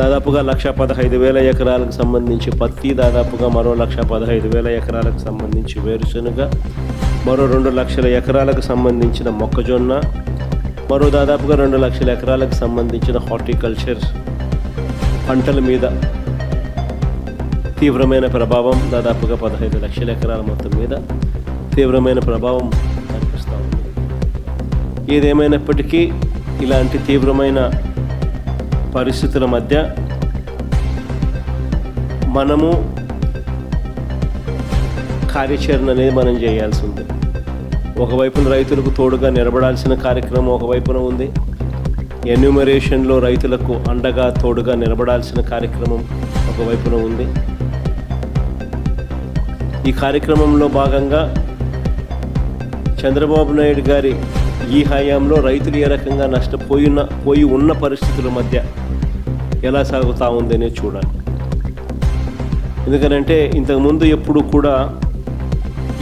దాదాపుగా లక్ష పదహైదు వేల ఎకరాలకు సంబంధించి పత్తి దాదాపుగా మరో లక్ష పదహైదు వేల ఎకరాలకు సంబంధించి వేరుశనగ మరో రెండు లక్షల ఎకరాలకు సంబంధించిన మొక్కజొన్న మరో దాదాపుగా రెండు లక్షల ఎకరాలకు సంబంధించిన హార్టికల్చర్ పంటల మీద తీవ్రమైన ప్రభావం దాదాపుగా పదహైదు లక్షల ఎకరాల మొత్తం మీద తీవ్రమైన ప్రభావం కనిపిస్తూ ఉంది. ఏదేమైనప్పటికీ ఇలాంటి తీవ్రమైన పరిస్థితుల మధ్య మనము కార్యాచరణ అనేది మనం చేయాల్సి ఉంది. ఒకవైపున రైతులకు తోడుగా నిలబడాల్సిన కార్యక్రమం ఒకవైపున ఉంది. ఎన్యూమరేషన్లో రైతులకు అండగా తోడుగా నిలబడాల్సిన కార్యక్రమం ఒకవైపున ఉంది. ఈ కార్యక్రమంలో భాగంగా చంద్రబాబు నాయుడు గారి ఈ హయాంలో రైతులు ఏ రకంగా నష్టపోయిన పోయి ఉన్న పరిస్థితుల మధ్య ఎలా సాగుతూ ఉందనే చూడాలి. ఎందుకనంటే ఇంతకుముందు ఎప్పుడు కూడా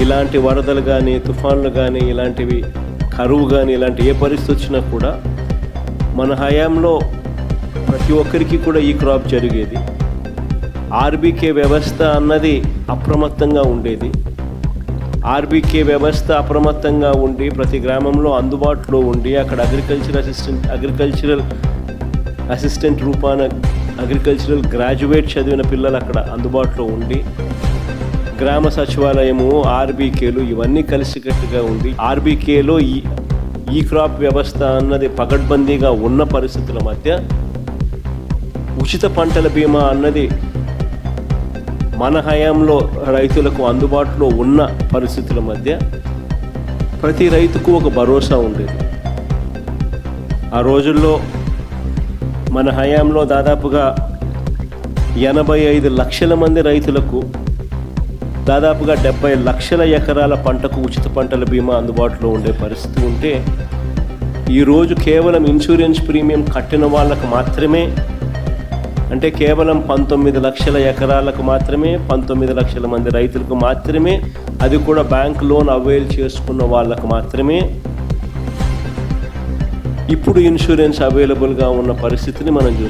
ఇలాంటి వరదలు కానీ తుఫాన్లు కానీ ఇలాంటివి కరువు కానీ ఇలాంటి ఏ పరిస్థితి వచ్చినా కూడా మన హయాంలో ప్రతి ఒక్కరికి కూడా ఈ క్రాప్ జరిగేది. ఆర్బీకే వ్యవస్థ అన్నది అప్రమత్తంగా ఉండేది. ఆర్బీకే వ్యవస్థ అప్రమత్తంగా ఉండి ప్రతి గ్రామంలో అందుబాటులో ఉండి అక్కడ అగ్రికల్చర్ అసిస్టెంట్ అగ్రికల్చరల్ అసిస్టెంట్ రూపాన అగ్రికల్చరల్ గ్రాడ్యుయేట్ చదివిన పిల్లలు అక్కడ అందుబాటులో ఉండి గ్రామ సచివాలయము ఆర్బీకేలు ఇవన్నీ కలిసికట్టుగా ఉండి ఆర్బీకేలో ఈ ఈ క్రాప్ వ్యవస్థ అన్నది పగడ్బందీగా ఉన్న పరిస్థితుల మధ్య ఉచిత పంటల బీమా అన్నది మన హయాంలో రైతులకు అందుబాటులో ఉన్న పరిస్థితుల మధ్య ప్రతి రైతుకు ఒక భరోసా ఉండేది. ఆ రోజుల్లో మన హయాంలో దాదాపుగా ఎనభై ఐదు లక్షల మంది రైతులకు దాదాపుగా డెబ్బై లక్షల ఎకరాల పంటకు ఉచిత పంటల బీమా అందుబాటులో ఉండే పరిస్థితి ఉంటే ఈరోజు కేవలం ఇన్సూరెన్స్ ప్రీమియం కట్టిన వాళ్ళకు మాత్రమే అంటే కేవలం పంతొమ్మిది లక్షల ఎకరాలకు మాత్రమే పంతొమ్మిది లక్షల మంది రైతులకు మాత్రమే అది కూడా బ్యాంక్ లోన్ అవైల్ చేసుకున్న వాళ్ళకు మాత్రమే. ఇప్పుడు ఇన్సూరెన్స్ అవైలబుల్గా ఉన్న పరిస్థితిని మనం చూస్తాం